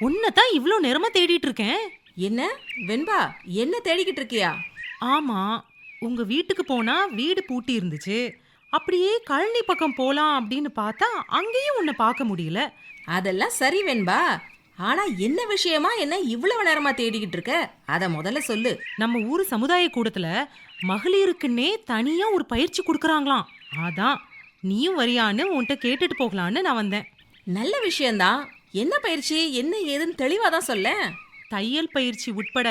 உன்னைத்தான் இவ்ளோ நேரமா தேடிட்டு இருக்கேன். என்ன? வெண்பா என்ன தேடிக்கிட்டு இருக்கியா? ஆமா உங்க வீட்டுக்கு போனா வீடு பூட்டி இருந்துச்சு. அப்படியே கழனி பக்கம் போலாம் அப்படின்னு பார்த்தா அங்கேயும் உன்னை பார்க்க முடியல. அதெல்லாம் சரி வெண்பா. ஆனா என்ன விஷயமா என்ன இவ்வளவு நேரமா தேடிக்கிட்டு இருக்க? அத முதல்ல சொல்லு. நம்ம ஊர் சமுதாய கூடத்துல மகளிருக்குன்னே தனியா ஒரு பயிற்சி கொடுக்கறாங்களாம். அதான் நீயும் வரியான்னு உன்கிட்ட கேட்டுட்டு போகலான்னு நான் வந்தேன். நல்ல விஷயம்தான். என்ன பயிற்சி? என்ன ஏதுன்னு தெளிவா தான் சொல்ல. தையல் பயிற்சி உட்பட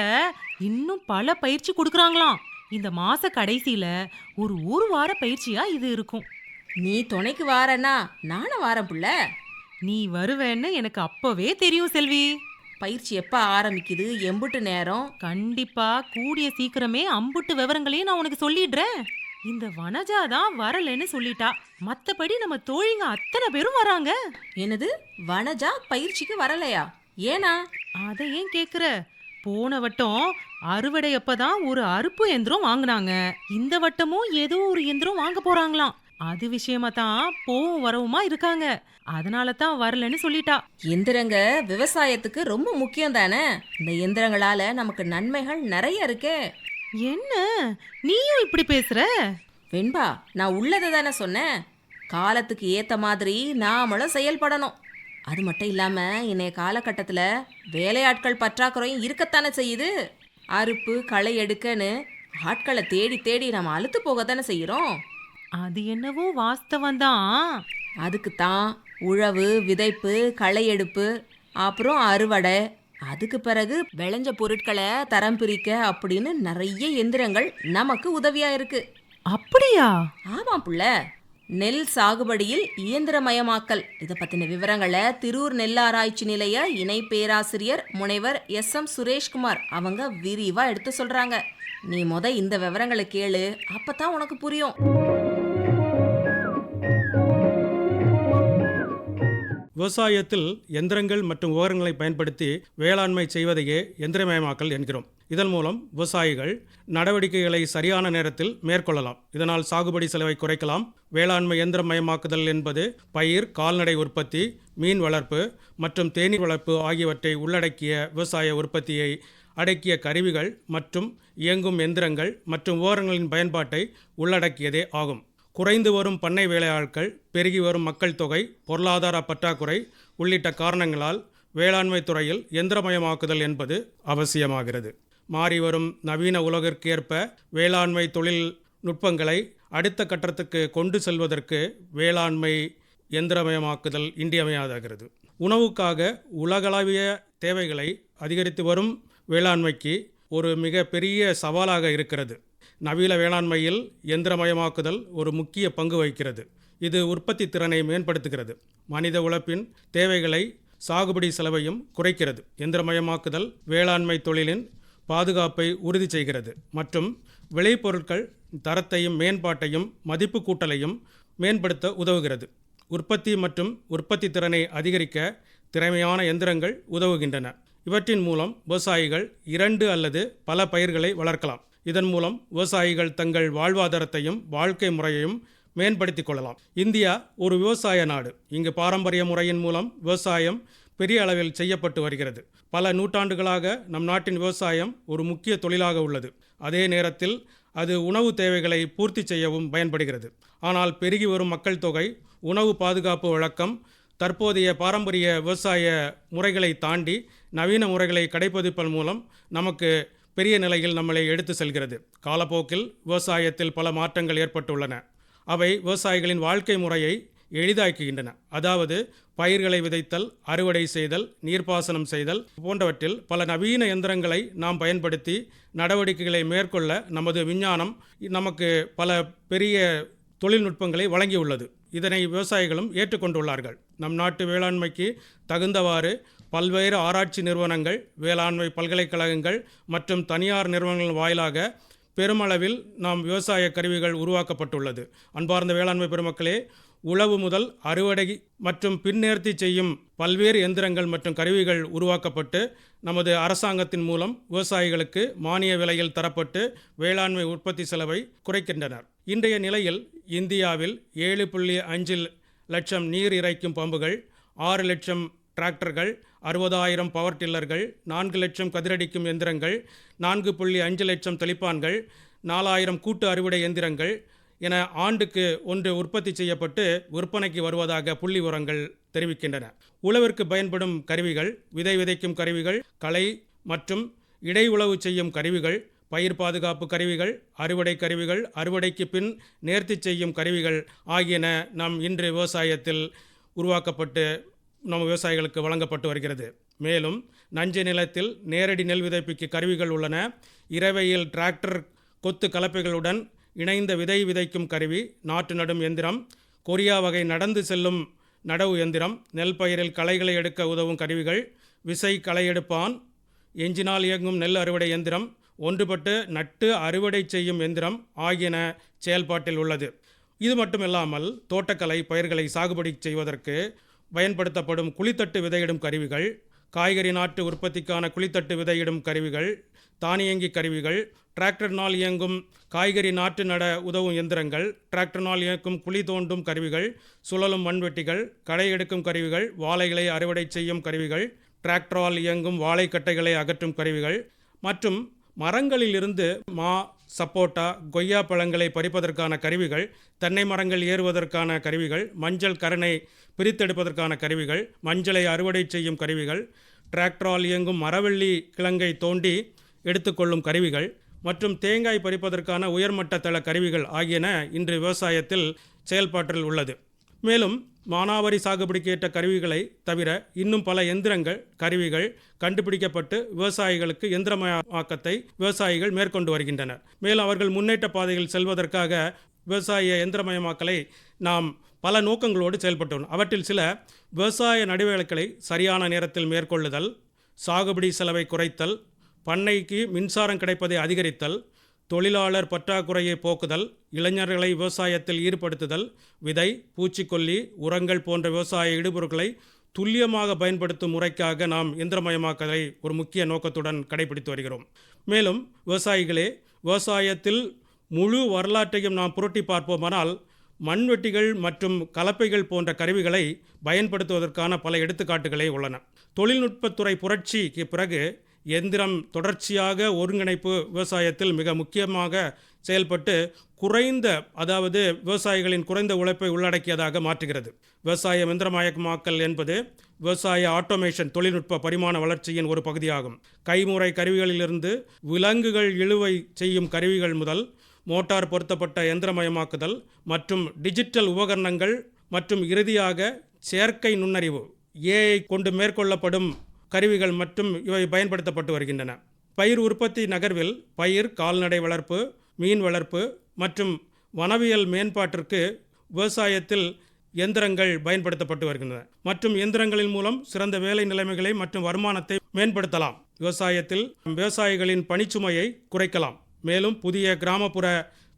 இன்னும் பல பயிற்சி கொடுக்கறாங்களாம். இந்த மாச கடைசியில ஒரு ஒரு வார பயிற்சியா இது இருக்கும். நீ துணைக்கு வாரன்னா நானும் வாரேன் புள்ள. நீ வருவேன்னு எனக்கு அப்பவே தெரியும் செல்வி. பயிற்சி எப்ப ஆரம்பிக்குது? எம்புட்டு நேரம்? கண்டிப்பா கூடிய சீக்கிரமே அம்புட்டு விவரங்களையும் நான் உனக்கு சொல்லிடுறேன். இந்த வனஜா தான் வரலன்னு சொல்லிட்டா. மத்தபடி நம்ம தோழிங்க அத்தனை பேரும் வராங்க. என்னது? வனஜா பயிற்சிக்கு வரலையா? ஏனா? அதை ஏன் கேக்குற? போன வட்டம் அறுவடை அப்பதான் ஒரு அறுப்பு எந்திரம் வாங்குனாங்க. இந்த வட்டமும் ஏதோ ஒரு எந்திரம் வாங்க போறாங்களாம். அது விஷயமா தான் போவும் வரவுமா இருக்காங்க. அதனால தான் வரலன்னு சொல்லிட்டா. எந்திரங்க விவசாயத்துக்கு ரொம்ப முக்கியம் தானே? இந்த எந்திரங்களால நமக்கு நன்மைகள் நிறைய இருக்கே. என்ன? நீயும் இப்படி பேசுற? வெண்பா நான் உள்ளதை தானே சொன்னேன். காலத்துக்கு ஏத்த மாதிரி நாமளும் செயல்படணும். அது மட்டும் இல்லாம இன்றைய காலகட்டத்தில் வேலையாட்கள் பற்றாக்குறையும் இருக்கத்தானே செய்யுது? அறுப்பு களை எடுக்கன்னு ஆட்களை தேடி தேடி நம்ம அழுத்து போக தானே செய்கிறோம் அது என்னவோ வாஸ்தவம் தான். அதுக்கு தான் உழவு விதைப்பு களை எடுப்பு அப்புறம் அறுவடை அதுக்கு பிறகு விளைஞ்ச பொருட்களை தரம் பிரிக்க அப்படின்னு நிறைய எந்திரங்கள் நமக்கு உதவியா இருக்கு. அப்படியா? ஆமாம் புள்ள. நெல் சாகுபடியில் இயந்திரமயமாக்கல். இதை பத்தின விவரங்களை திருவூர் நெல் ஆராய்ச்சி நிலைய இணை பேராசிரியர் முனைவர் எஸ் எம் சுரேஷ்குமார் அவங்க விரிவா எடுத்து சொல்றாங்க. நீ முத இந்த விவரங்களை கேளு அப்பதான் உனக்கு புரியும். விவசாயத்தில் எந்திரங்கள் மற்றும் உபகரணங்களை பயன்படுத்தி வேளாண்மை செய்வதையே எந்திரமயமாக்கல் என்கிறோம். இதன் மூலம் விவசாயிகள் நடவடிக்கைகளை சரியான நேரத்தில் மேற்கொள்ளலாம். இதனால் சாகுபடி செலவை குறைக்கலாம். வேளாண்மை எந்திரமயமாக்குதல் என்பது பயிர் கால்நடை உற்பத்தி மீன் வளர்ப்பு மற்றும் தேனீர் வளர்ப்பு ஆகியவற்றை உள்ளடக்கிய விவசாய உற்பத்தியை அடக்கிய கருவிகள் மற்றும் இயங்கும் எந்திரங்கள் மற்றும் உபகரணங்களின் பயன்பாட்டை உள்ளடக்கியதே ஆகும். குறைந்து வரும் பண்ணை வேலையாட்கள் பெருகி வரும் மக்கள் தொகை பொருளாதார பற்றாக்குறை உள்ளிட்ட காரணங்களால் வேளாண்மை துறையில் எந்திரமயமாக்குதல் என்பது அவசியமாகிறது. மாறி வரும் நவீன உலகிற்கேற்ப வேளாண்மை தொழில் நுட்பங்களை அடுத்த கட்டத்துக்கு கொண்டு செல்வதற்கு வேளாண்மை எந்திரமயமாக்குதல் இன்றியமையாதாகிறது உணவுக்காக உலகளாவிய தேவைகளை அதிகரித்து வரும் வேளாண்மைக்கு ஒரு மிக பெரிய சவாலாக இருக்கிறது. நவீன வேளாண்மையில் எந்திரமயமாக்குதல் ஒரு முக்கிய பங்கு வகிக்கிறது. இது உற்பத்தி திறனை மேம்படுத்துகிறது. மனித உழைப்பின் தேவைகளை சாகுபடி செலவையும் குறைக்கிறது. எந்திரமயமாக்குதல் வேளாண்மை தொழிலின் பாதுகாப்பை உறுதி செய்கிறது மற்றும் விளைபொருட்கள் தரத்தையும் மேம்பாட்டையும் மதிப்பு கூட்டலையும் மேம்படுத்த உதவுகிறது. உற்பத்தி மற்றும் உற்பத்தி திறனை அதிகரிக்க திறமையான எந்திரங்கள் உதவுகின்றன. இவற்றின் மூலம் விவசாயிகள் இரண்டு அல்லது பல பயிர்களை வளர்க்கலாம். இதன் மூலம் விவசாயிகள் தங்கள் வாழ்வாதாரத்தையும் வாழ்க்கை முறையையும் மேம்படுத்திக் கொள்ளலாம். இந்தியா ஒரு விவசாய நாடு. இங்கு பாரம்பரிய முறையின் மூலம் விவசாயம் பெரிய அளவில் செய்யப்பட்டு வருகிறது. பல நூற்றாண்டுகளாக நம் நாட்டின் விவசாயம் ஒரு முக்கிய தொழிலாக உள்ளது. அதே நேரத்தில் அது உணவு தேவைகளை பூர்த்தி செய்யவும் பயன்படுகிறது. ஆனால் பெருகி வரும் மக்கள் தொகை உணவு பாதுகாப்பு வழக்கம் தற்போதைய பாரம்பரிய விவசாய முறைகளை தாண்டி நவீன முறைகளை கடைப்பதிப்பதன் மூலம் நமக்கு பெரிய நிலையில் நம்மளை எடுத்து செல்கிறது. காலப்போக்கில் விவசாயத்தில் பல மாற்றங்கள் ஏற்பட்டுள்ளன. அவை விவசாயிகளின் வாழ்க்கை முறையை எளிதாக்குகின்றன. அதாவது பயிர்களை விதைத்தல் அறுவடை செய்தல் நீர்ப்பாசனம் செய்தல் போன்றவற்றில் பல நவீன எந்திரங்களை நாம் பயன்படுத்தி நடவடிக்கைகளை மேற்கொள்ள நமது விஞ்ஞானம் நமக்கு பல பெரிய தொழில்நுட்பங்களை வழங்கியுள்ளது. இதனை விவசாயிகளும் ஏற்றுக்கொண்டுள்ளார்கள். நம் நாட்டு வேளாண்மைக்கு தகுந்தவாறு பல்வேறு ஆராய்ச்சி நிறுவனங்கள் வேளாண்மை பல்கலைக்கழகங்கள் மற்றும் தனியார் நிறுவனங்கள் வாயிலாக பெருமளவில் நாம் விவசாய கருவிகள் உருவாக்கப்பட்டுள்ளது. அன்பார்ந்த வேளாண்மை பெருமக்களே உழவு முதல் அறுவடை மற்றும் பின்னேர்த்தி செய்யும் பல்வேறு எந்திரங்கள் மற்றும் கருவிகள் உருவாக்கப்பட்டு நமது அரசாங்கத்தின் மூலம் விவசாயிகளுக்கு மானிய விலையில் தரப்பட்டு வேளாண்மை உற்பத்தி செலவை குறைக்கின்றனர். இன்றைய நிலையில் இந்தியாவில் ஏழு புள்ளி அஞ்சு லட்சம் நீர் இறைக்கும் பம்புகள் ஆறு லட்சம் டிராக்டர்கள் அறுபதாயிரம் பவர் டில்லர்கள் நான்கு லட்சம் கதிரடிக்கும் எந்திரங்கள் நான்கு புள்ளி அஞ்சு லட்சம் தெளிப்பான்கள் நாலாயிரம் கூட்டு அறுவடை எந்திரங்கள் என ஆண்டுக்கு ஒன்று உற்பத்தி செய்யப்பட்டு விற்பனைக்கு வருவதாக புள்ளி உரங்கள் தெரிவிக்கின்றன. உழவிற்கு பயன்படும் கருவிகள் விதை விதைக்கும் கருவிகள் களை மற்றும் இடை உழவு செய்யும் கருவிகள் பயிர் பாதுகாப்பு கருவிகள் அறுவடை கருவிகள் அறுவடைக்கு பின் நேர்த்தி செய்யும் கருவிகள் ஆகியன நம் இன்று விவசாயத்தில் உருவாக்கப்பட்டு நம்ம விவசாயிகளுக்கு வழங்கப்பட்டு வருகிறது. மேலும் நஞ்சை நிலத்தில் நேரடி நெல் விதைப்புக்கு கருவிகள் உள்ளன. இரவையில் டிராக்டர் கொத்து கலப்பைகளுடன் இணைந்த விதை விதைக்கும் கருவி நாற்று நடும் எந்திரம் கொரியா வகை நடந்து செல்லும் நடவு எந்திரம் நெல் பயிரில் களைகளை எடுக்க உதவும் கருவிகள் விசை களை எடுப்பான் எஞ்சினால் இயங்கும் நெல் அறுவடை எந்திரம் ஒன்றுபட்டு நட்டு அறுவடை செய்யும் எந்திரம் ஆகியன செயல்பாட்டில் உள்ளது. இது மட்டுமில்லாமல் தோட்டக்கலை பயிர்களை சாகுபடி செய்வதற்கு பயன்படுத்தப்படும் குழித்தட்டு விதையிடும் கருவிகள் காய்கறி நாட்டு உற்பத்திக்கான குழித்தட்டு விதையிடும் கருவிகள் தானியங்கி கருவிகள் டிராக்டர்னால் இயங்கும் காய்கறி நாட்டு நட உதவும் எந்திரங்கள் டிராக்டர்னால் இயக்கும் குழி தோண்டும் கருவிகள் சுழலும் மண்வெட்டிகள் களை எடுக்கும் கருவிகள் வாழைகளை அறுவடை செய்யும் கருவிகள் டிராக்டரால் இயங்கும் வாழைக்கட்டைகளை அகற்றும் கருவிகள் மற்றும் மரங்களிலிருந்து மா சப்போட்டா கொய்யா பழங்களை பறிப்பதற்கான கருவிகள் தென்னை மரங்கள் ஏறுவதற்கான கருவிகள் மஞ்சள் கரணை பிரித்தெடுப்பதற்கான கருவிகள் மஞ்சளை அறுவடை செய்யும் கருவிகள் டிராக்டரால் இயங்கும் மரவள்ளி கிழங்கை தோண்டி எடுத்துக்கொள்ளும் கருவிகள் மற்றும் தேங்காய் பறிப்பதற்கான உயர்மட்ட தள கருவிகள் ஆகியன இன்று விவசாயத்தில் செயல்பாட்டில் உள்ளது. மேலும் மானாவாரி சாகுபடிக்கு ஏற்ற கருவிகளை தவிர இன்னும் பல எந்திரங்கள் கருவிகள் கண்டுபிடிக்கப்பட்டு விவசாயிகளுக்கு எந்திரமயமாக்கத்தை விவசாயிகள் மேற்கொண்டு வருகின்றனர். மேலும் அவர்கள் முன்னேற்ற பாதையில் செல்வதற்காக விவசாய எந்திரமயமாக்கலை நாம் பல நோக்கங்களோடு செயல்பட்டோம் அவற்றில் சில விவசாய நடவடிக்கைகளை சரியான நேரத்தில் மேற்கொள்ளுதல் சாகுபடி செலவை குறைத்தல் பண்ணைக்கு மின்சாரம் கிடைப்பதை அதிகரித்தல் தொழிலாளர் பற்றாக்குறையை போக்குதல் இளைஞர்களை விவசாயத்தில் ஈடுபடுத்துதல் விதை பூச்சிக்கொல்லி உரங்கள் போன்ற விவசாய இடுபொருட்களை துல்லியமாக பயன்படுத்தும் முறைக்காக நாம் இயந்திரமயமாக்கலை ஒரு முக்கிய நோக்கத்துடன் கடைபிடித்து வருகிறோம். மேலும் விவசாயிகளே விவசாயத்தில் முழு வரலாற்றையும் நாம் புரட்டி பார்ப்போமானால் மண்வெட்டிகள் மற்றும் கலப்பைகள் போன்ற கருவிகளை பயன்படுத்துவதற்கான பல எடுத்துக்காட்டுகளே உள்ளன. தொழில்நுட்பத்துறை புரட்சிக்கு பிறகு எந்திரம் தொடர்ச்சியாக ஒருங்கிணைப்பு விவசாயத்தில் மிக முக்கியமாக செயல்பட்டு குறைந்த அதாவது விவசாயிகளின் குறைந்த உழைப்பை உள்ளடக்கியதாக மாற்றுகிறது. விவசாய எந்திரமயமாக்கல் என்பது விவசாய ஆட்டோமேஷன் தொழில்நுட்ப பரிமாண வளர்ச்சியின் ஒரு பகுதியாகும். கைமுறை கருவிகளிலிருந்து விலங்குகள் இழுவை செய்யும் கருவிகள் முதல் மோட்டார் பொருத்தப்பட்ட எந்திரமயமாக்குதல் மற்றும் டிஜிட்டல் உபகரணங்கள் மற்றும் இறுதியாக செயற்கை நுண்ணறிவு ஏஐ கொண்டு மேற்கொள்ளப்படும் கருவிகள் மற்றும் இவை பயன்படுத்தப்பட்டு வருகின்றன. பயிர் உற்பத்தி நகர்வில் பயிர் கால்நடை வளர்ப்பு மீன் வளர்ப்பு மற்றும் வனவியல் மேம்பாட்டிற்கு விவசாயத்தில் எந்திரங்கள் பயன்படுத்தப்பட்டு வருகின்றன. மற்றும் எந்திரங்களின் மூலம் சிறந்த வேலை நிலைமைகளை மற்றும் வருமானத்தை மேம்படுத்தலாம். விவசாயத்தில் விவசாயிகளின் பணிச்சுமையை குறைக்கலாம். மேலும் புதிய கிராமப்புற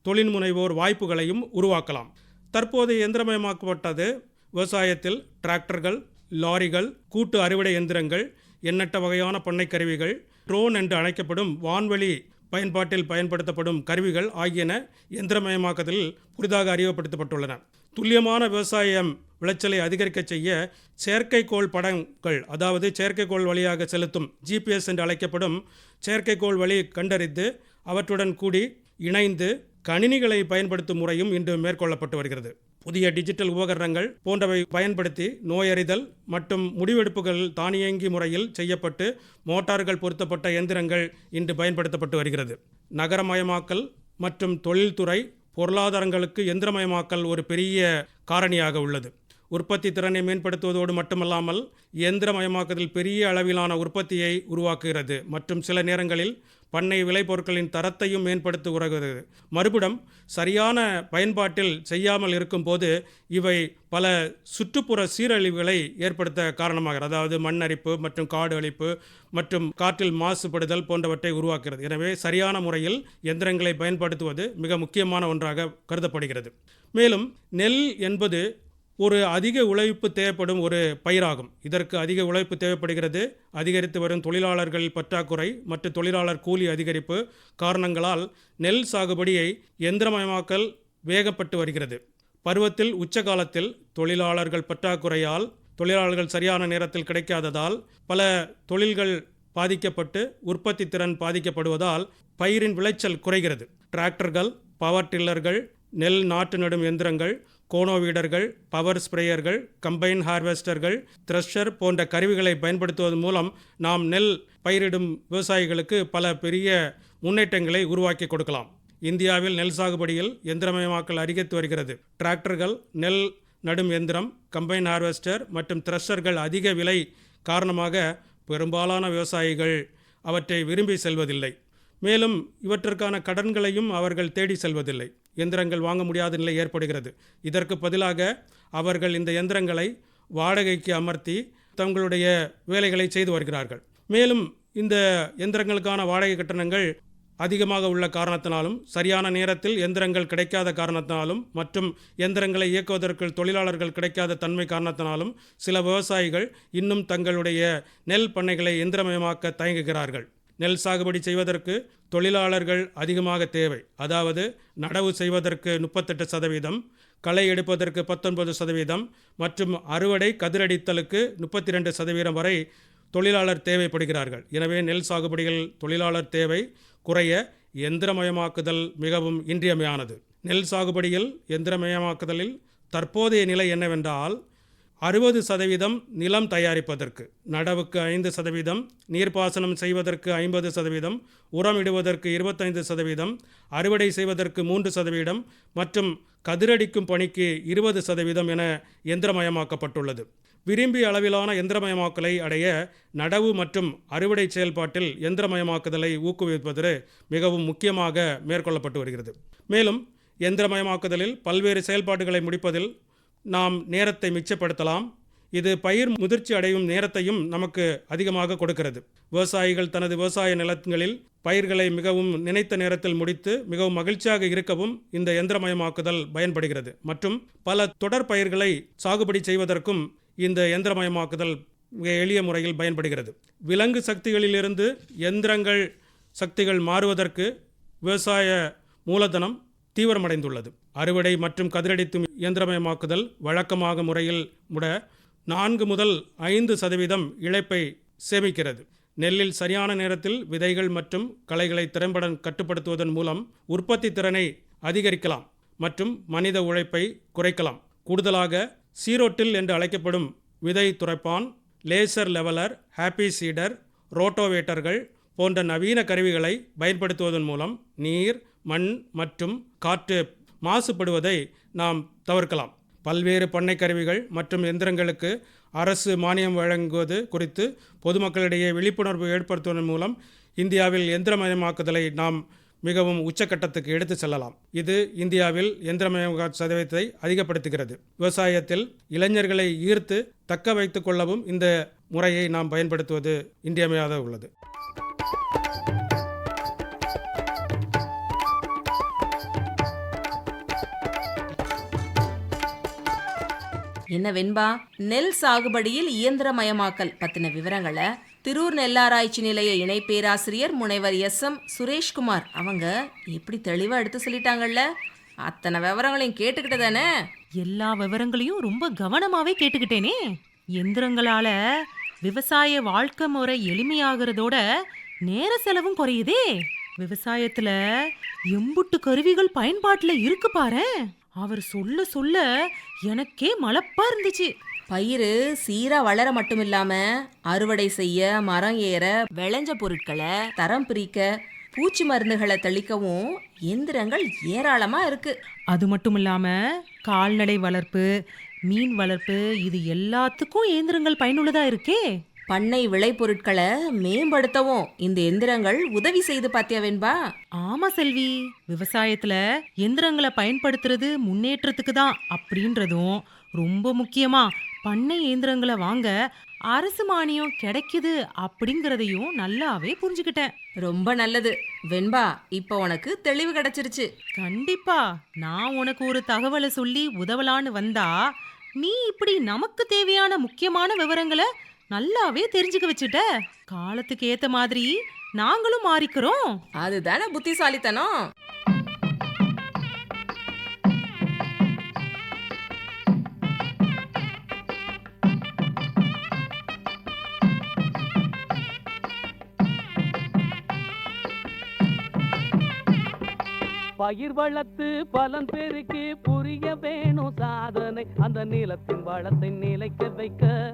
தொழில்முனைவோர் வாய்ப்புகளையும் உருவாக்கலாம். தற்போது எந்திரமயமாக்கப்பட்டது விவசாயத்தில் டிராக்டர்கள் லாரிகள் கூட்டு அறுவடை எந்திரங்கள் எண்ணற்ற வகையான பண்ணை கருவிகள் ட்ரோன் என்று அழைக்கப்படும் வான்வெளி பயன்பாட்டில் பயன்படுத்தப்படும் கருவிகள் ஆகியன எந்திரமயமாக்கத்தில் புதிதாக அறிமுகப்படுத்தப்பட்டுள்ளன. துல்லியமான விவசாயம் விளைச்சலை அதிகரிக்க செய்ய செயற்கைக்கோள் படங்கள் அதாவது செயற்கைக்கோள் வழியாக செலுத்தும் ஜிபிஎஸ் என்று அழைக்கப்படும் செயற்கைக்கோள் வழி கண்டறிந்து அவற்றுடன் கூடி இணைந்து கணினிகளை பயன்படுத்தும் முறையும் இன்று மேற்கொள்ளப்பட்டு வருகிறது. புதிய டிஜிட்டல் உபகரணங்கள் போன்றவை பயன்படுத்தி நோயறிதல் மற்றும் முடிவெடுப்புகள் தானியங்கி முறையில் செய்யப்பட்டு மோட்டார்கள் பொருத்தப்பட்ட எந்திரங்கள் இன்று பயன்படுத்தப்பட்டு வருகிறது. நகரமயமாக்கல் மற்றும் தொழில்துறை பொருளாதாரங்களுக்கு எந்திரமயமாக்கல் ஒரு பெரிய காரணியாக உள்ளது. உற்பத்தி திறனை மேம்படுத்துவதோடு மட்டுமல்லாமல் இயந்திரமயமாக்குதல் பெரிய அளவிலான உற்பத்தியை உருவாக்குகிறது. மற்றும் சில நேரங்களில் பண்ணை விளைபொருட்களின் தரத்தையும் மேம்படுத்த உதவுகிறது. மறுபடம் சரியான பயன்பாட்டில் செய்யாமல் இருக்கும்போது இவை பல சுற்றுப்புற சீரழிவுகளை ஏற்படுத்த காரணமாகிறது. அதாவது மண் அரிப்பு மற்றும் காடு அழிப்பு மற்றும் காற்றில் மாசுபடுதல் போன்றவற்றை உருவாக்குகிறது. எனவே சரியான முறையில் எந்திரங்களை பயன்படுத்துவது மிக முக்கியமான ஒன்றாக கருதப்படுகிறது. மேலும் நெல் என்பது ஒரு அதிக உழைப்பு தேவைப்படும் ஒரு பயிராகும். இதற்கு அதிக உழைப்பு தேவைப்படுகிறது. அதிகரித்து வரும் தொழிலாளர்கள் பற்றாக்குறை மற்றும் தொழிலாளர் கூலி அதிகரிப்பு காரணங்களால் நெல் சாகுபடியை எந்திரமயமாக்கல் வேகப்பட்டு வருகிறது. பருவத்தில் உச்ச காலத்தில் தொழிலாளர்கள் பற்றாக்குறையால் தொழிலாளர்கள் சரியான நேரத்தில் கிடைக்காததால் பல தொழில்கள் பாதிக்கப்பட்டு உற்பத்தி திறன் பாதிக்கப்படுவதால் பயிரின் விளைச்சல் குறைகிறது. டிராக்டர்கள் பவர் டில்லர்கள் நெல் நாட்டு நடும் எந்திரங்கள் கோனோ வீடர்கள் பவர் ஸ்ப்ரேயர்கள் கம்பைன் ஹார்வெஸ்டர்கள் த்ரெஷர் போன்ற கருவிகளை பயன்படுத்துவதன் மூலம் நாம் நெல் பயிரிடும் விவசாயிகளுக்கு பல பெரிய முன்னேற்றங்களை உருவாக்கி கொடுக்கலாம். இந்தியாவில் நெல் சாகுபடியில் எந்திரமயமாக்கல் அதிகரித்து வருகிறது. டிராக்டர்கள் நெல் நடும் எந்திரம் கம்பைன் ஹார்வெஸ்டர் மற்றும் த்ரெஷர்கள் அதிக விலை காரணமாக பெரும்பாலான விவசாயிகள் அவற்றை விரும்பி செல்வதில்லை. மேலும் இவற்றிற்கான கடன்களையும் அவர்கள் தேடி செல்வதில்லை. எந்திரங்கள் வாங்க முடியாத நிலை ஏற்படுகிறது. இதற்கு பதிலாக அவர்கள் இந்த எந்திரங்களை வாடகைக்கு அமர்த்தி தங்களுடைய வேலைகளை செய்து வருகிறார்கள். மேலும் இந்த எந்திரங்களுக்கான வாடகை கட்டணங்கள் அதிகமாக உள்ள காரணத்தினாலும் சரியான நேரத்தில் எந்திரங்கள் கிடைக்காத காரணத்தினாலும் மற்றும் எந்திரங்களை இயக்குவதற்கு தொழிலாளர்கள் கிடைக்காத தன்மை காரணத்தினாலும் சில விவசாயிகள் இன்னும் தங்களுடைய நெல் பண்ணைகளை எந்திரமயமாக்க தயங்குகிறார்கள். நெல் சாகுபடி செய்வதற்கு தொழிலாளர்கள் அதிகமாக தேவை. அதாவது நடவு செய்வதற்கு முப்பத்தெட்டு சதவீதம் களை எடுப்பதற்கு பத்தொன்பது சதவீதம் மற்றும் அறுவடை கதிரடித்தலுக்கு முப்பத்தி ரெண்டு சதவீதம் வரை தொழிலாளர் தேவைப்படுகிறார்கள். எனவே நெல் சாகுபடிகள் தொழிலாளர் தேவை குறைய எந்திரமயமாக்குதல் மிகவும் இன்றியமையானது. நெல் சாகுபடியில் எந்திரமயமாக்குதலில் தற்போதைய நிலை என்னவென்றால் அறுபது சதவீதம் நிலம் தயாரிப்பதற்கு நடவுக்கு ஐந்து சதவீதம் நீர்ப்பாசனம் செய்வதற்கு ஐம்பது சதவீதம் உரம் இடுவதற்கு இருபத்தைந்து சதவீதம் அறுவடை செய்வதற்கு மூன்று சதவீதம் மற்றும் கதிரடிக்கும் பணிக்கு இருபது சதவீதம் என எந்திரமயமாக்கப்பட்டுள்ளது. விரும்பிய அளவிலான எந்திரமயமாக்கலை அடைய நடவு மற்றும் அறுவடை செயல்பாட்டில் எந்திரமயமாக்குதலை ஊக்குவிப்பது மிகவும் முக்கியமாக மேற்கொள்ளப்பட்டு வருகிறது. மேலும் எந்திரமயமாக்குதலில் பல்வேறு செயல்பாடுகளை முடிப்பதில் நாம் நேரத்தை மிச்சப்படுத்தலாம். இது பயிர் முதிர்ச்சி அடையும் நேரத்தையும் நமக்கு அதிகமாக கொடுக்கிறது. விவசாயிகள் தனது விவசாய நிலங்களில் பயிர்களை மிகவும் நினைத்த நேரத்தில் முடித்து மிகவும் மகிழ்ச்சியாக இருக்கவும் இந்த எந்திரமயமாக்குதல் பயன்படுகிறது. மற்றும் பல தொடர் பயிர்களை சாகுபடி செய்வதற்கும் இந்த எந்திரமயமாக்குதல் மிக எளிய முறையில் பயன்படுகிறது. விலங்கு சக்திகளிலிருந்து எந்திரங்கள் சக்திகள் மாறுவதற்கு விவசாய மூலதனம் தீவிரமடைந்துள்ளது. அறுவடை மற்றும் கதிரடித்தும் இயந்திரமயமாக்குதல் வழக்கமாக முறையில் முட நான்கு முதல் ஐந்து சதவீதம் இழப்பை சேமிக்கிறது. நெல்லில் சரியான நேரத்தில் விதைகள் மற்றும் களைகளை திறம்பட கட்டுப்படுத்துவதன் மூலம் உற்பத்தி திறனை அதிகரிக்கலாம் மற்றும் மனித உழைப்பை குறைக்கலாம். கூடுதலாக சீரோட்டில் என்று அழைக்கப்படும் விதை துரைப்பான் லேசர் லெவலர் ஹாப்பி சீடர் ரோட்டோவேட்டர்கள் போன்ற நவீன கருவிகளை பயன்படுத்துவதன் மூலம் நீர் மண் மற்றும் காற்று மாசுபடுவதை நாம் தவிர்க்கலாம். பல்வேறு பண்ணை கருவிகள் மற்றும் எந்திரங்களுக்கு அரசு மானியம் வழங்குவது குறித்து பொதுமக்களிடையே விழிப்புணர்வு ஏற்படுத்துவதன் மூலம் இந்தியாவில் எந்திரமயமாக்குதலை நாம் மிகவும் உச்சக்கட்டத்துக்கு எடுத்து செல்லலாம். இது இந்தியாவில் எந்திரமய சதவீதத்தை அதிகப்படுத்துகிறது. விவசாயத்தில் இளைஞர்களை ஈர்த்து தக்க வைத்துக் கொள்ளவும் இந்த முறையை நாம் பயன்படுத்துவது இன்றியமையாத உள்ளது. என்ன வெண்பா? நெல் சாகுபடியில் இயந்திரமயமாக்கல் பத்தின விவரங்களை திருூர் நெல்லாராய்ச்சி நிலைய இணை பேராசிரியர் முனைவர் எஸ் எம் சுரேஷ்குமார் அவங்க எப்படி தெளிவா எடுத்து சொல்லிட்டாங்கல்ல? அத்தனை விவரங்களையும் கேட்டுக்கிட்டு தானே? எல்லா விவரங்களையும் ரொம்ப கவனமாவே கேட்டுக்கிட்டேனே. எந்திரங்களால விவசாய வாழ்க்கை முறை எளிமையாகிறதோட நேர செலவும் குறையுதே. விவசாயத்துல எம்புட்டு கருவிகள் பயன்பாட்டுல இருக்கு பாரு அவர் சொல்ல சொல்ல எனக்கே மலப்பா இருந்துச்சு. பயிர் சீரா வளர மட்டும் இல்லாம அறுவடை செய்ய மரம் ஏற விளைஞ்ச பொருட்களை தரம் பிரிக்க பூச்சி மருந்துகளை தெளிக்கவும் எந்திரங்கள் ஏராளமா இருக்கு. அது மட்டும் இல்லாம கால்நடை வளர்ப்பு மீன் வளர்ப்பு இது எல்லாத்துக்கும் இயந்திரங்கள் பயனுள்ளதா இருக்கே? பண்ணை விளைபொருட்களை மேம்படுத்தவும் இந்த எந்திரங்கள் உதவி செய்து பாத்தியா வெண்பா? ஆமா செல்வி. விவசாயத்துல எந்திரங்களை பயன்படுத்துறது முன்னேற்றத்துக்கு தான் அப்படின்றதும் ரொம்ப முக்கியமா. பண்ணை இயந்திரங்களை வாங்க அரசு மானியம் கிடைக்குது அப்படிங்கறதையும் நல்லாவே புரிஞ்சுக்கிட்டேன். ரொம்ப நல்லது. வெண்பா இப்போ உனக்கு தெளிவு கிடைச்சிருச்சு. கண்டிப்பா. நான் உனக்கு ஒரு தகவலை சொல்லி உதவலான்னு வந்தா நீ இப்படி நமக்கு தேவையான முக்கியமான விவரங்களை நல்லாவே தெரிஞ்சுக்க வச்சுட்ட. காலத்துக்கு ஏத்த மாதிரி நாங்களும் மாறிக்கிறோம். அதுதானே புத்திசாலித்தனம். பயிர் வளர்த்து பலன் பெருக்கி புரிய வேணும் சாதனை. அந்த நிலத்தின் வளத்தை நிலைக்க வைக்க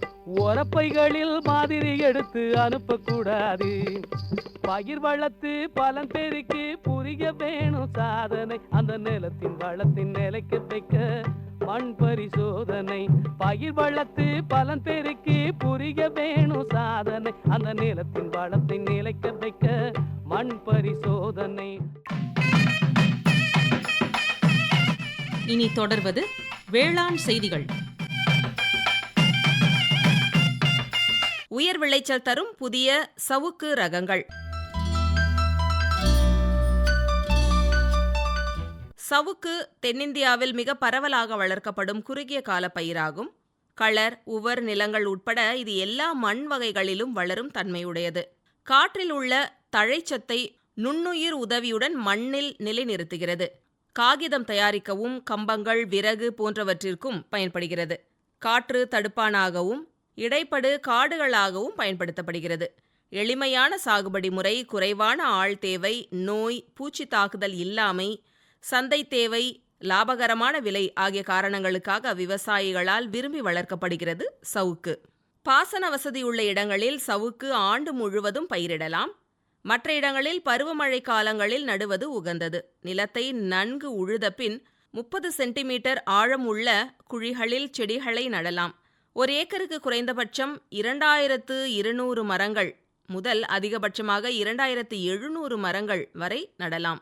உரப்பைகளில் மாதிரி எடுத்து அனுப்பக்கூடாது. பயிர் வளர்த்து பலன் பெருக்கி புரிய வேணும் சாதனை. அந்த நிலத்தின் வளத்தின் நிலைக்கு வைக்க மண் பரிசோதனை. பயிர் வளர்த்து பலன் பெருக்கி புரிய வேணும் சாதனை. அந்த நிலத்தின் வளத்தின் நிலைக்க வைக்க மண் பரிசோதனை. இனி தொடர்வது வேளாண் செய்திகள். உயர் விளைச்சல் தரும் புதிய சவுக்கு ரகங்கள். சவுக்கு தென்னிந்தியாவில் மிக பரவலாக வளர்க்கப்படும் குறுகிய கால பயிராகும். களர் உவர் நிலங்கள் உட்பட இது எல்லா மண் வகைகளிலும் வளரும் தன்மையுடையது. காற்றில் உள்ள தழைச்சத்தை நுண்ணுயிர் உதவியுடன் மண்ணில் நிலைநிறுத்துகிறது. காகிதம் தயாரிக்கவும் கம்பங்கள் விறகு போன்றவற்றிற்கும் பயன்படுகிறது. காற்று தடுப்பானாகவும் இடைப்படு காடுகளாகவும் பயன்படுத்தப்படுகிறது. எளிமையான சாகுபடி முறை குறைவான ஆள் தேவை நோய் பூச்சி தாக்குதல் இல்லாமை சந்தை தேவை லாபகரமான விலை ஆகிய காரணங்களுக்காக விவசாயிகளால் விரும்பி வளர்க்கப்படுகிறது சவுக்கு. பாசன வசதியுள்ள இடங்களில் சவுக்கு ஆண்டு முழுவதும் பயிரிடலாம். மற்ற இடங்களில் பருவமழை காலங்களில் நடுவது உகந்தது. நிலத்தை நன்கு உழுத பின் முப்பது சென்டிமீட்டர் ஆழம் உள்ள குழிகளில் செடிகளை நடலாம். ஒரு ஏக்கருக்கு குறைந்தபட்சம் இரண்டாயிரத்து இருநூறு மரங்கள் முதல் அதிகபட்சமாக இரண்டாயிரத்து எழுநூறு மரங்கள் வரை நடலாம்.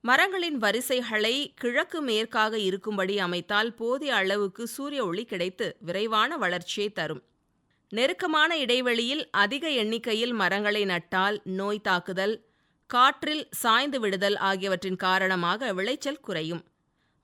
மரங்களின் வரிசைகளை கிழக்கு மேற்காக இருக்கும்படி அமைத்தால் போதிய அளவுக்கு சூரிய ஒளி கிடைத்து விரைவான வளர்ச்சியை தரும். நெருக்கமான இடைவெளியில் அதிக எண்ணிக்கையில் மரங்களை நட்டால் நோய் தாக்குதல் காற்றில் சாய்ந்து விடுதல் ஆகியவற்றின் காரணமாக விளைச்சல் குறையும்.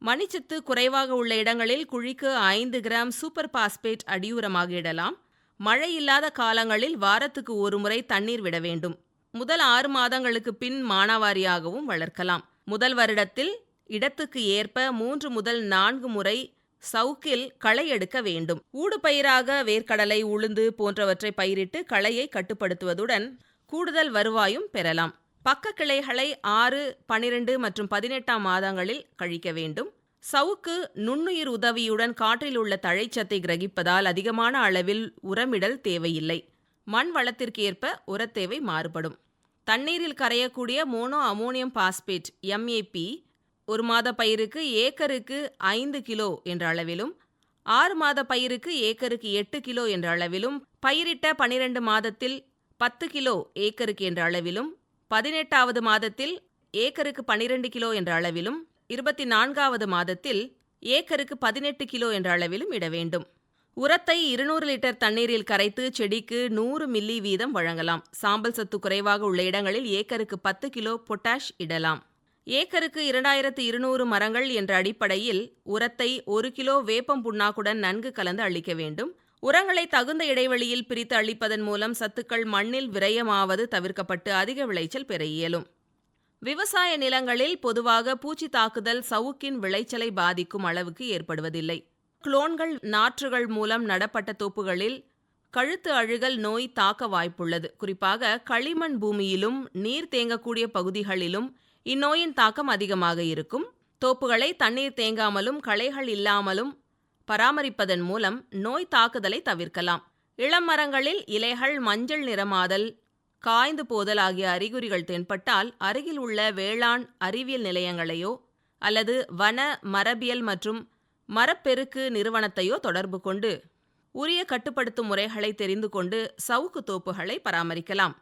மணிச்சத்து குறைவாக உள்ள இடங்களில் குழிக்கு ஐந்து கிராம் சூப்பர் பாஸ்பேட் அடியுரமாக இடலாம். மழை இல்லாத காலங்களில் வாரத்துக்கு ஒரு முறை தண்ணீர் விட வேண்டும். முதல் ஆறு மாதங்களுக்கு பின் மானாவாரியாகவும் வளர்க்கலாம். முதல் வருடத்தில் இடத்துக்கு ஏற்ப மூன்று முதல் நான்கு முறை சவுக்கில் களை எடுக்க வேண்டும். ஊடுபயிராக வேர்க்கடலை உளுந்து போன்றவற்றை பயிரிட்டு களையை கட்டுப்படுத்துவதுடன் கூடுதல் வருவாயும் பெறலாம். பக்க கிளைகளை ஆறு பனிரெண்டு மற்றும் பதினெட்டாம் மாதங்களில் கழிக்க வேண்டும். சவுக்கு நுண்ணுயிர் உதவியுடன் காற்றில் உள்ள தழைச்சத்தை கிரகிப்பதால் அதிகமான அளவில் உரமிடல் தேவையில்லை. மண் வளத்திற்கேற்ப உரத்தேவை மாறுபடும். தண்ணீரில் கரையக்கூடிய மோனோ அமோனியம் பாஸ்பேட் எம்ஏபி ஒரு மாத பயிருக்கு ஏக்கருக்கு ஐந்து கிலோ என்ற அளவிலும் ஆறு மாத பயிருக்கு ஏக்கருக்கு எட்டு கிலோ என்ற அளவிலும் பயிரிட்ட பனிரெண்டு மாதத்தில் பத்து கிலோ ஏக்கருக்கு என்ற அளவிலும் பதினெட்டாவது மாதத்தில் ஏக்கருக்கு பனிரெண்டு கிலோ என்ற அளவிலும் இருபத்தி நான்காவது மாதத்தில் ஏக்கருக்கு பதினெட்டு கிலோ என்ற அளவிலும் இட வேண்டும். உரத்தை இருநூறு லிட்டர் தண்ணீரில் கரைத்து செடிக்கு நூறு மில்லி வீதம் வழங்கலாம். சாம்பல் சத்து குறைவாக உள்ள இடங்களில் ஏக்கருக்கு பத்து கிலோ பொட்டாஷ் இடலாம். ஏக்கருக்கு இரண்டாயிரத்து இருநூறு மரங்கள் என்ற அடிப்படையில் உரத்தை ஒரு கிலோ வேப்பம் புண்ணாக்குடன் நன்கு கலந்து அளிக்க வேண்டும். உரங்களை தகுந்த இடைவெளியில் பிரித்து அளிப்பதன் மூலம் சத்துக்கள் மண்ணில் விரயமாவது தவிர்க்கப்பட்டு அதிக விளைச்சல் பெற இயலும். விவசாய நிலங்களில் பொதுவாக பூச்சி தாக்குதல் சவுக்கின் விளைச்சலை பாதிக்கும் அளவுக்கு ஏற்படுவதில்லை. குளோன்கள் நாற்றுகள் மூலம் நடப்பட்ட தோப்புகளில் கழுத்து அழுகல் நோய் தாக்க வாய்ப்புள்ளது. குறிப்பாக களிமண் பூமியிலும் நீர் தேங்கக்கூடிய பகுதிகளிலும் இந்நோயின் தாக்கம் அதிகமாக இருக்கும். தோப்புகளை தண்ணீர் தேங்காமலும் களைகள் இல்லாமலும் பராமரிப்பதன் மூலம் நோய் தாக்குதலை தவிர்க்கலாம். இளம் மரங்களில் இலைகள் மஞ்சள் நிறமாதல் காய்ந்து போதல் ஆகிய அறிகுறிகள் தென்பட்டால் அருகில் உள்ள வேளாண் அறிவியல் நிலையங்களையோ அல்லது வன மரபியல் மற்றும் மரப்பெருக்கு நிறுவனத்தையோ தொடர்பு கொண்டு உரிய கட்டுப்படுத்தும் முறைகளை தெரிந்து கொண்டு சவுக்கு தோப்புகளை பராமரிக்கலாம்.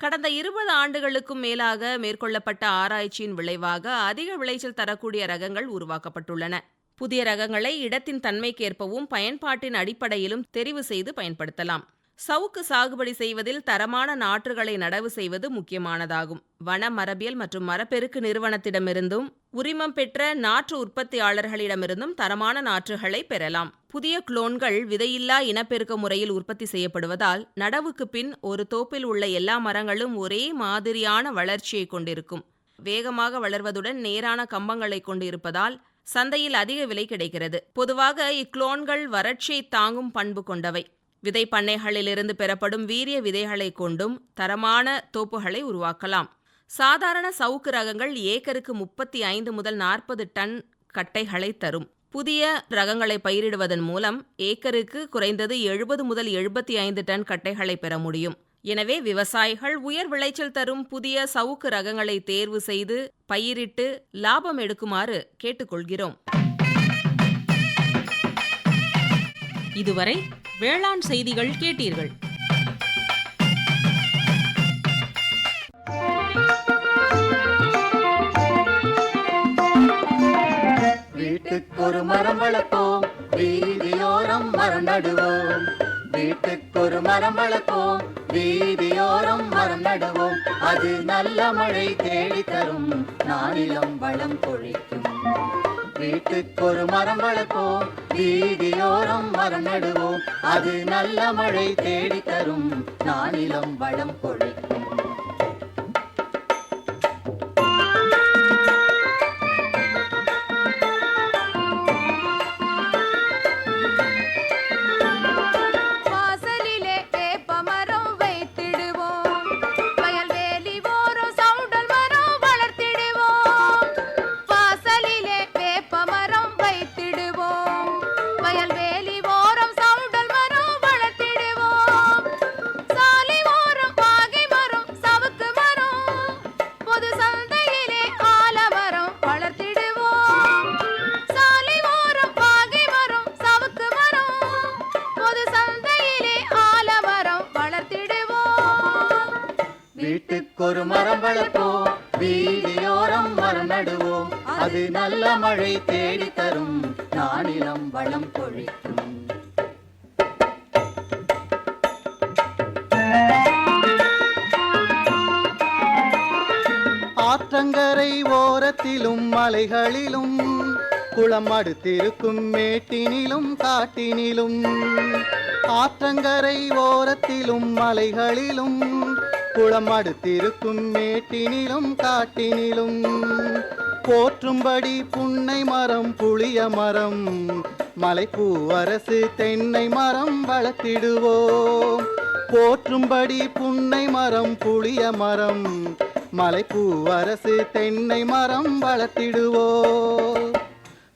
கடந்த இருபது ஆண்டுகளுக்கும் மேலாக மேற்கொள்ளப்பட்ட ஆராய்ச்சியின் விளைவாக அதிக விளைச்சல் தரக்கூடிய ரகங்கள் உருவாக்கப்பட்டுள்ளன. புதிய ரகங்களை இடத்தின் தன்மைக்கேற்பவும் பயன்பாட்டின் அடிப்படையிலும் தெரிவு செய்து பயன்படுத்தலாம். சவுக்கு சாகுபடி செய்வதில் தரமான நாற்றுகளை நடவு செய்வது முக்கியமானதாகும். வன மரபியல் மற்றும் மரப்பெருக்கு நிறுவனத்திடமிருந்தும் உரிமம் பெற்ற நாற்று உற்பத்தியாளர்களிடமிருந்தும் தரமான நாற்றுகளை பெறலாம். புதிய குளோன்கள் விதையில்லா இனப்பெருக்க முறையில் உற்பத்தி செய்யப்படுவதால் நடவுக்கு பின் ஒரு தோப்பில் உள்ள எல்லா மரங்களும் ஒரே மாதிரியான வளர்ச்சியை கொண்டிருக்கும். வேகமாக வளர்வதுடன் நேரான கம்பங்களை கொண்டிருப்பதால் சந்தையில் அதிக விலை கிடைக்கிறது. பொதுவாக இக்ளோன்கள் வறட்சியை தாங்கும் பண்பு கொண்டவை. விதை பண்ணைகளிலிருந்து பெறப்படும் வீரிய விதைகளை கொண்டும் தரமான தோப்புகளை உருவாக்கலாம். சாதாரண சவுக்கு ரகங்கள் ஏக்கருக்கு முப்பத்தி ஐந்து முதல் நாற்பது டன் கட்டைகளை தரும். புதிய ரகங்களை பயிரிடுவதன் மூலம் ஏக்கருக்கு குறைந்தது எழுபது முதல் எழுபத்தி ஐந்து டன் கட்டைகளை பெற முடியும். எனவே விவசாயிகள் உயர் விளைச்சல் தரும் புதிய சவுக்கு ரகங்களை தேர்வு செய்து பயிரிட்டு லாபம் எடுக்குமாறு கேட்டுக்கொள்கிறோம். இதுவரை வேளாண் செய்திகள் கேட்டீர்கள். ஒரு மரம் வளர்ப்போம் வீதியோரம் மரம் நடுவோம். வீட்டுக்கொரு மரம் வளர்ப்போம் வீதியோரம் மரம் நடுவோம். அது நல்ல மழை தேடி தரும். நானிலம் வளம் பொழிக்கும். வீட்டுக்கொரு மரம் வளர்ப்போம். வீதியோரம் மரம் நடுவோம். அது நல்ல மழை தேடி தரும். நானிலம் வளம் பொழிக்கும். மழை தேடி தரும் நானிலம் வளம் பொழிக்கும். ஆற்றங்கரை ஓரத்திலும் மலைகளிலும் குளம் அடுத்திருக்கும் மேட்டினிலும் காட்டினிலும் ஆற்றங்கரை ஓரத்திலும் மலைகளிலும் குளம் அடுத்திருக்கும் மேட்டினிலும் காட்டினிலும் போற்றும்படி புன்னை மரம் புளிய மரம் மலைப்பூ அரசு தென்னை மரம் வளர்த்திடுவோம். போற்றும்படி புன்னை மரம் புளிய மரம் மலைப்பூ அரசு தென்னை மரம் வளர்த்திடுவோம்.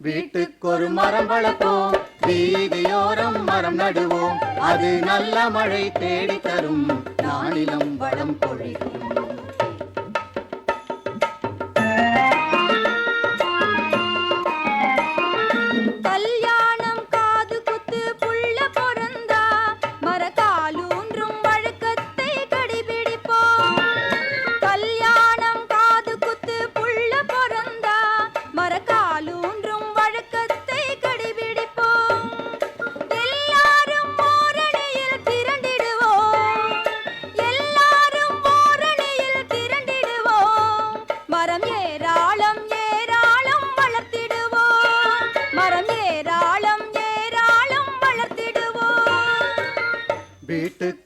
வீட்டுக்கொரு மரம் வளர்ப்போம் வீதியோரம் மரம் நடுவோம். அது நல்ல மழை தேடி தரும் நாளிலம் வளம் பொழிக்கும்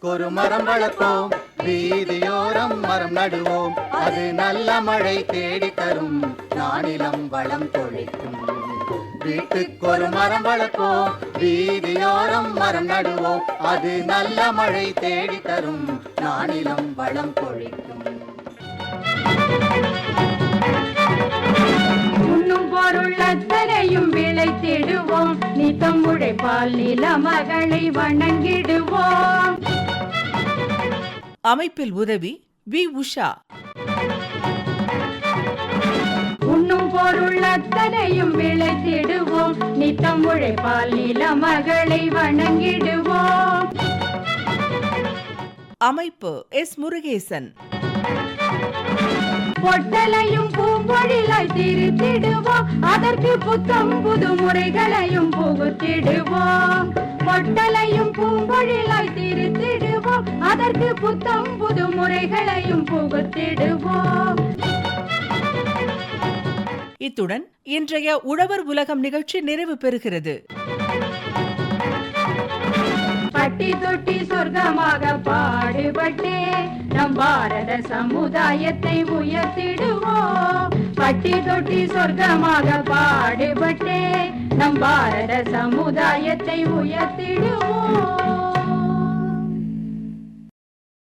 ஒரு மரம் வளர்ப்போம். வீதியோரம் மரம் நடுவோம். அது நல்ல மழை தேடி தரும். நானிலம் வளம் தொழிக்கும் வீட்டுக்கு ஒரு மரம் வளர்ப்போம். வீதியோரம் மரம் நடுவோம். அது நல்ல மழை தேடி தரும். நானிலம் வளம் பொழிக்கும். உண்ணும் பொருள் அத்தனையும் விளைத்திடுவோம் நித்தம் உழைப்பால் நில மகளை வணங்கிடுவோம். அமைப்பில் உதவி வி. உஷா. உண்ணும் பொருள் அத்தனையும் விளைத்திடுவோம். நித்தம் உழைப்பால் நில மகளை வணங்கிடுவோம். அமைப்பு எஸ். முருகேசன். பொட்டலையும் பூம்பொழிலாய் திருத்திடுவோம். அதற்கு புத்தம் புது முறைகளையும் புகுத்திடுவோம். பொட்டலையும் பூம்பொழிலாய் திருத்திடுவோம் அதற்கு புத்தம் புது முறைகளையும் புகுத்திடுவோம். இத்துடன் இன்றைய உழவர் உலகம் நிகழ்ச்சி நிறைவு பெறுகிறது. பட்டி தொட்டி சொர்க்கமாக பாடுபட்டே நம் பாரத சமுதாயத்தை உயர்த்திடுவோம். பட்டி தொட்டி சொர்க்கமாக பாடுபட்டே நம் பாரத சமுதாயத்தை உயர்த்திடுவோம்.